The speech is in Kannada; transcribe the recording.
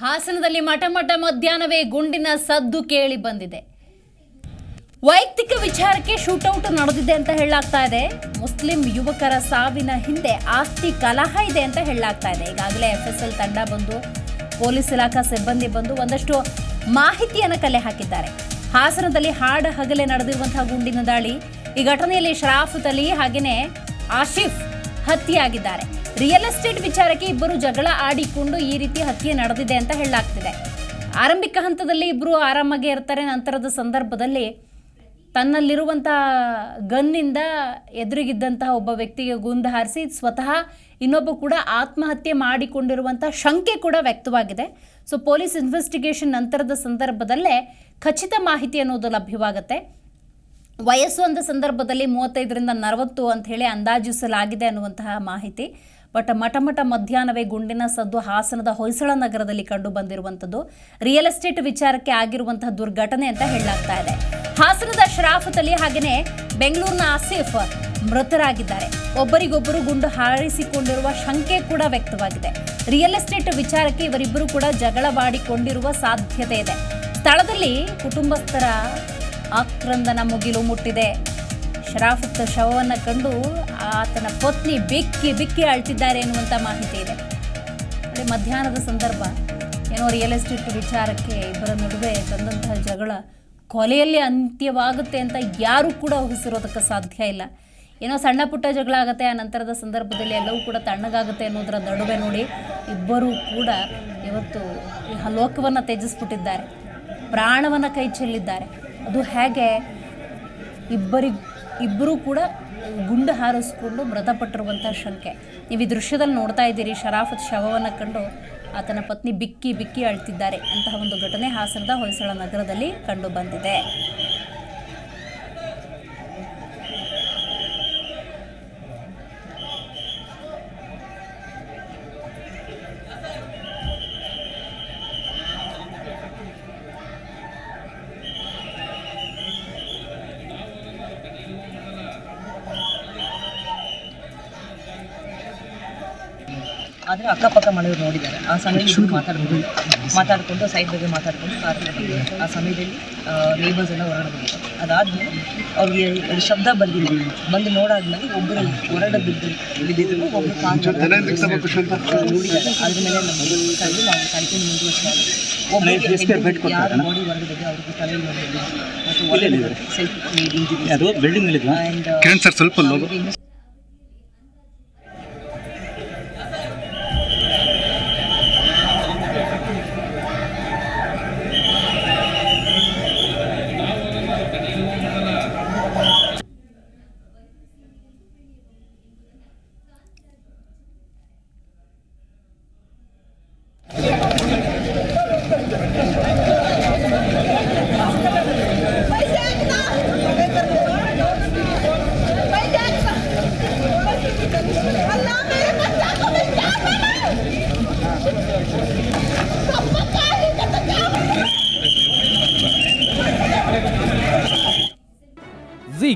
ಹಾಸನದಲ್ಲಿ ಮಠ ಮಠ ಮಧ್ಯಾಹ್ನವೇ ಗುಂಡಿನ ಸದ್ದು ಕೇಳಿ ಬಂದಿದೆ. ವೈಯಕ್ತಿಕ ವಿಚಾರಕ್ಕೆ ಶೂಟೌಟ್ ನಡೆದಿದೆ ಅಂತ ಹೇಳಲಾಗ್ತಾ ಇದೆ. ಮುಸ್ಲಿಂ ಯುವಕರ ಸಾವಿನ ಹಿಂದೆ ಆಸ್ತಿ ಕಲಹ ಇದೆ ಅಂತ ಹೇಳಲಾಗ್ತಾ ಇದೆ. ಈಗಾಗಲೇ ಎಲ್ ತಂಡ ಬಂದು, ಪೊಲೀಸ್ ಇಲಾಖಾ ಸಿಬ್ಬಂದಿ ಬಂದು ಒಂದಷ್ಟು ಮಾಹಿತಿಯನ್ನು ಕಲೆ ಹಾಕಿದ್ದಾರೆ. ಹಾಸನದಲ್ಲಿ ಹಾಡ ಹಗಲೆ ನಡೆದಿರುವಂತಹ ಗುಂಡಿನ ದಾಳಿ ಈ ಘಟನೆಯಲ್ಲಿ ಶರಾಫತ್ ಅಲಿ ಹಾಗೆಯೇ ಆಶಿಫ್ ಹತ್ಯೆಯಾಗಿದ್ದಾರೆ. ರಿಯಲ್ ಎಸ್ಟೇಟ್ ವಿಚಾರಕ್ಕೆ ಇಬ್ಬರು ಜಗಳ ಆಡಿಕೊಂಡು ಈ ರೀತಿ ಹತ್ಯೆ ನಡೆದಿದೆ ಅಂತ ಹೇಳಲಾಗ್ತಿದೆ. ಆರಂಭಿಕ ಹಂತದಲ್ಲಿ ಇಬ್ಬರು ಆರಾಮಾಗಿ ಇರ್ತಾರೆ. ನಂತರದ ಸಂದರ್ಭದಲ್ಲಿ ತನ್ನಲ್ಲಿರುವಂತಹ ಗನ್ನಿಂದ ಎದುರಿಗಿದ್ದಂತಹ ಒಬ್ಬ ವ್ಯಕ್ತಿಗೆ ಗುಂದು ಹಾರಿಸಿ ಸ್ವತಃ ಇನ್ನೊಬ್ಬ ಕೂಡ ಆತ್ಮಹತ್ಯೆ ಮಾಡಿಕೊಂಡಿರುವಂತಹ ಶಂಕೆ ಕೂಡ ವ್ಯಕ್ತವಾಗಿದೆ. ಸೊ ಪೊಲೀಸ್ ಇನ್ವೆಸ್ಟಿಗೇಷನ್ ನಂತರದ ಸಂದರ್ಭದಲ್ಲೇ ಖಚಿತ ಮಾಹಿತಿ ಅನ್ನೋದು ಲಭ್ಯವಾಗುತ್ತೆ. ವಯಸ್ಸು ಅಂದ ಸಂದರ್ಭದಲ್ಲಿ ಮೂವತ್ತೈದರಿಂದ ನಲವತ್ತು ಅಂತ ಹೇಳಿ ಅಂದಾಜಿಸಲಾಗಿದೆ ಅನ್ನುವಂತಹ ಮಾಹಿತಿ. ಬಟ್ ಮಠ ಮಠ ಮಧ್ಯಾಹ್ನವೇ ಗುಂಡಿನ ಸದ್ದು ಹಾಸನದ ಹೊಯ್ಸಳ ನಗರದಲ್ಲಿ ಕಂಡು ಬಂದಿರುವಂಥದ್ದು. ರಿಯಲ್ ಎಸ್ಟೇಟ್ ವಿಚಾರಕ್ಕೆ ಆಗಿರುವಂತಹ ದುರ್ಘಟನೆ ಅಂತ ಹೇಳಲಾಗ್ತಾ ಇದೆ. ಹಾಸನದ ಶರಾಫತ್ ಅಲಿ ಹಾಗೆಯೇ ಬೆಂಗಳೂರಿನ ಆಸಿಫ್ ಮೃತರಾಗಿದ್ದಾರೆ. ಒಬ್ಬರಿಗೊಬ್ಬರು ಗುಂಡು ಹಾರಿಸಿಕೊಂಡಿರುವ ಶಂಕೆ ಕೂಡ ವ್ಯಕ್ತವಾಗಿದೆ. ರಿಯಲ್ ಎಸ್ಟೇಟ್ ವಿಚಾರಕ್ಕೆ ಇವರಿಬ್ಬರು ಕೂಡ ಜಗಳವಾಡಿಕೊಂಡಿರುವ ಸಾಧ್ಯತೆ ಇದೆ. ಸ್ಥಳದಲ್ಲಿ ಕುಟುಂಬಸ್ಥರ ಆಕ್ರಂದನ ಮುಗಿಲು ಮುಟ್ಟಿದೆ. ಶರಾಫತ್ ಶವವನ್ನು ಕಂಡು ಆತನ ಪತ್ನಿ ಬಿಕ್ಕಿ ಬಿಕ್ಕಿ ಅಳ್ತಿದ್ದಾರೆ ಎನ್ನುವಂಥ ಮಾಹಿತಿ ಇದೆ. ಅದೇ ಮಧ್ಯಾಹ್ನದ ಸಂದರ್ಭ. ಏನೋ ರಿಯಲ್ ಎಸ್ಟೇಟ್ ವಿಚಾರಕ್ಕೆ ಇಬ್ಬರ ನಡುವೆ ತಂದಂತಹ ಜಗಳ ಕೊಲೆಯಲ್ಲಿ ಅಂತ್ಯವಾಗುತ್ತೆ ಅಂತ ಯಾರೂ ಕೂಡ ಊಹಿಸಿರೋದಕ್ಕೆ ಸಾಧ್ಯ ಇಲ್ಲ. ಏನೋ ಸಣ್ಣ ಪುಟ್ಟ ಜಗಳ ಆಗುತ್ತೆ, ಆ ನಂತರದ ಸಂದರ್ಭದಲ್ಲಿ ಎಲ್ಲವೂ ಕೂಡ ತಣ್ಣಗಾಗುತ್ತೆ ಅನ್ನೋದರ ನಡುವೆ ನೋಡಿ ಇಬ್ಬರೂ ಕೂಡ ಇವತ್ತು ಈ ಲೋಕವನ್ನು ತ್ಯಜಿಸ್ಬಿಟ್ಟಿದ್ದಾರೆ. ಪ್ರಾಣವನ್ನು ಕೈ ಚೆಲ್ಲಿದ್ದಾರೆ. ಅದು ಹೇಗೆ ಇಬ್ಬರಿ ಇಬ್ಬರೂ ಕೂಡ ಗುಂಡು ಹಾರಿಸ್ಕೊಂಡು ಮೃತಪಟ್ಟಿರುವಂಥ ಶಂಕೆ. ನೀವು ಈ ದೃಶ್ಯದಲ್ಲಿ ನೋಡ್ತಾ ಇದ್ದೀರಿ, ಶರಾಫತ್ ಶವವನ್ನು ಕಂಡು ಆತನ ಪತ್ನಿ ಬಿಕ್ಕಿ ಬಿಕ್ಕಿ ಅಳ್ತಿದ್ದಾರೆ. ಅಂತಹ ಒಂದು ಘಟನೆ ಹಾಸನದ ಹೊಯ್ಸಳ ನಗರದಲ್ಲಿ ಕಂಡು ಬಂದಿದೆ. ಆದರೆ ಅಕ್ಕಪಕ್ಕ ಮನೆಯವ್ರು ನೋಡಿದ್ದಾರೆ. ಆ ಸಮಯದಲ್ಲಿ ಮಾತಾಡ್ಬೋದು ಮಾತಾಡ್ಕೊಂಡು ಸೈಡ್ ಬಗ್ಗೆ ಮಾತಾಡ್ಕೊಂಡು ಕಾರ್ ಆ ಸಮಯದಲ್ಲಿ ನೇಬರ್ಸ್ ಎಲ್ಲ ಹೊರಗಡೆ ಬಂದಿದ್ದಾರೆ. ಅದಾದ್ಮೇಲೆ ಅವ್ರಿಗೆ ಶಬ್ದ ಬಂದಿದೆ. ಬಂದು ನೋಡಾದ್ಮೇಲೆ ಒಬ್ಬರು ಹೊರಗಡೆ ಬಿದ್ದು ಬಿದ್ದಿದ್ರು ಒಬ್ಬರು ಕಾರ್ ನೋಡಿದ್ದಾರೆ ಅದ್ರ ಮೇಲೆ ನಮ್ಮ ನಾವು ತನಿಖೆ ಯಾರು ಬಾಡಿ ಹೊರಗಡೆ ಅವ್ರಿಗೆ ಮತ್ತು ಸೆಲ್ಫ್ ಆ್ಯಂಡ್ ಸರ್ ಸ್ವಲ್ಪ